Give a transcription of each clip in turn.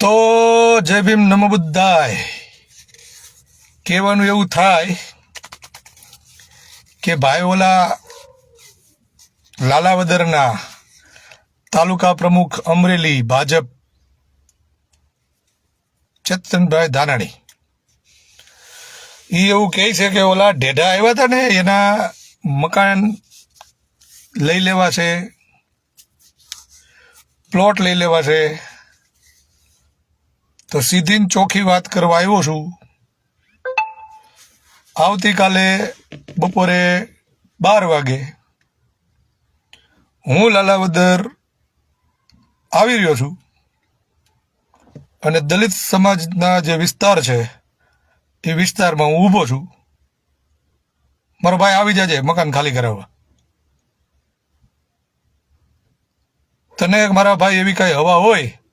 તો જય ભીમ નમો બુદ્ધાય. કહેવાનું એવું થાય કે ભાઈ ઓલા લાલાવદરના તાલુકા પ્રમુખ અમરેલી ભાજપ ચેતનભાઈ ધાનાણી. એ એવું કહે છે કે ઓલા ઢેઢા આવ્યા હતા ને, એના મકાન લઈ લેવા છે, પ્લોટ લઈ લેવા છે તો સીધી ચોખ્ખી વાત કરવા આવ્યો છું. આવતીકાલે બપોરે બાર વાગે હું લાલાવદર આવી રહ્યો છું. અને દલિત સમાજના જે વિસ્તાર છે, એ વિસ્તારમાં હું ઊભો છું. મારો ભાઈ આવી જાજે, મકાન ખાલી કરાવવા. તને મારા ભાઈ એવી કઈ હવા હોય?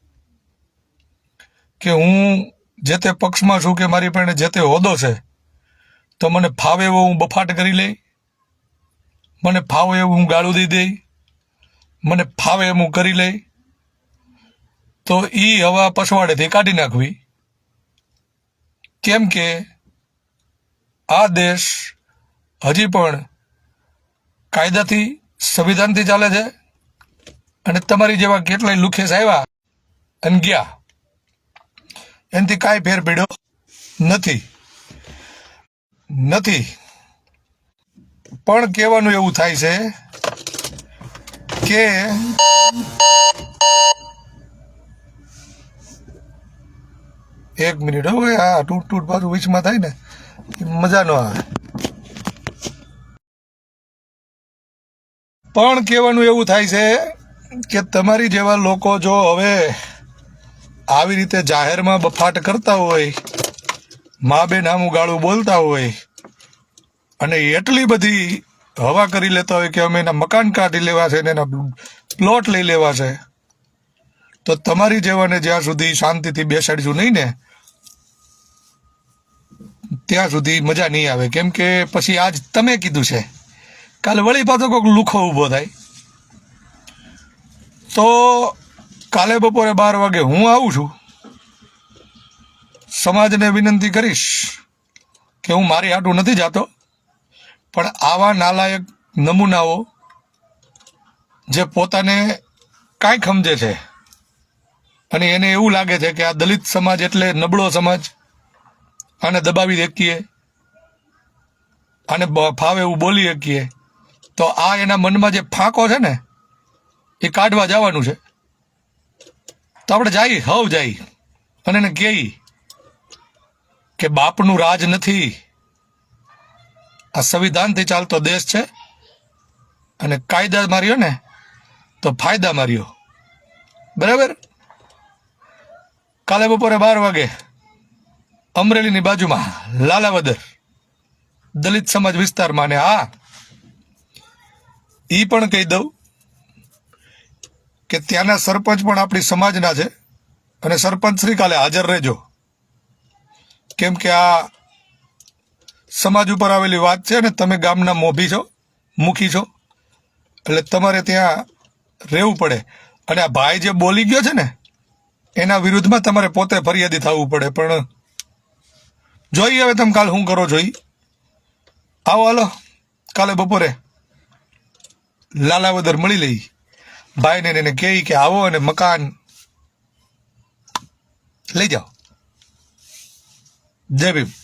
કે હું જે તે પક્ષમાં છું કે મારી પાસે જે તે હોદ્દો છે, તો મને ફાવે એવો હું બફાટ કરી લઈ, મને ફાવે એવું હું ગાળું દઈ દઈ, મને ફાવે એમ હું કરી લઈ, તો એ હવા પછવાડેથી કાઢી નાખવી. કેમ કે આ દેશ હજી પણ કાયદાથી, સંવિધાનથી ચાલે છે અને તમારી જેવા કેટલાય લુખેસ આવ્યા અને ગયા. એનાથી કાંઈ ફેર પડ્યો નથી. નથી. પણ કહેવાનું એવું થાય છે કે એક મિનિટ હવે આ તૂટ ટૂટ પાછું વીચમાં થાય ને મજા ન આવે. પણ કહેવાનું એવું થાય છે કે તમારી જેવા લોકો જો હવે આવી રીતે જાહેરમાં બફાટ કરતા હોય, મા બે નામું ગાળું બોલતા હોય, અને એટલી બધી હવા કરી લેતા હોય કે અમે એના મકાન કાઢી લેવા છે ને એના પ્લોટ લઈ લેવા છે, તો તમારી જેવાને જ્યાં સુધી શાંતિથી બેસાડશું નહીં ને, ત્યાં સુધી મજા નહીં આવે. કેમ કે પછી આજ તમે કીધું છે, કાલે વળી પાછો કોઈક લુખો ઊભો થાય. તો કાલે બપોરે બાર વાગે હું આવું છું. સમાજને વિનંતી કરીશ કે હું મારી આટું નથી જાતો, પણ આવા નાલાયક નમૂનાઓ જે પોતાને કાંઈક સમજે છે અને એને એવું લાગે છે કે આ દલિત સમાજ એટલે નબળો સમાજ આને દબાવી શકીએ આને ફાવે એવું બોલી શકીએ, તો આ એના મનમાં જે ફાંકો છે ને, એ કાઢવા જવાનું છે. તો આપણે જઈ, હવ જઈ. અને એને કહી કે બાપનું રાજ નથી. આ સંવિધાનથી ચાલતો દેશ છે. અને કાયદા માર્યો ને, તો ફાયદા માર્યો. બરાબર? કાલે બપોરે બાર વાગે અમરેલીની બાજુમાં લાલાવદર દલિત સમાજ વિસ્તારમાં અને હા એ પણ કહી દઉં કે ત્યાંના સરપંચ પણ આપણી સમાજના છે. અને સરપંચ શ્રી કાલે હાજર રહેજો. કેમ કે આ સમાજ ઉપર આવેલી વાત છે ને તમે ગામના મોભી છો, મુખી છો. એટલે તમારે ત્યાં રહેવું પડે. અને આ ભાઈ જે બોલી ગયો છે ને, એના વિરુદ્ધમાં તમારે પોતે ફરિયાદી થવું પડે. પણ જોઈએ હવે તમે કાલ શું કરો જોઈ. આવો હાલો. કાલે બપોરે લાલાવદર મળી લઈ. ભાઈને એને કહે કે આવો અને મકાન લઈ જાઓ. જય ભીમ.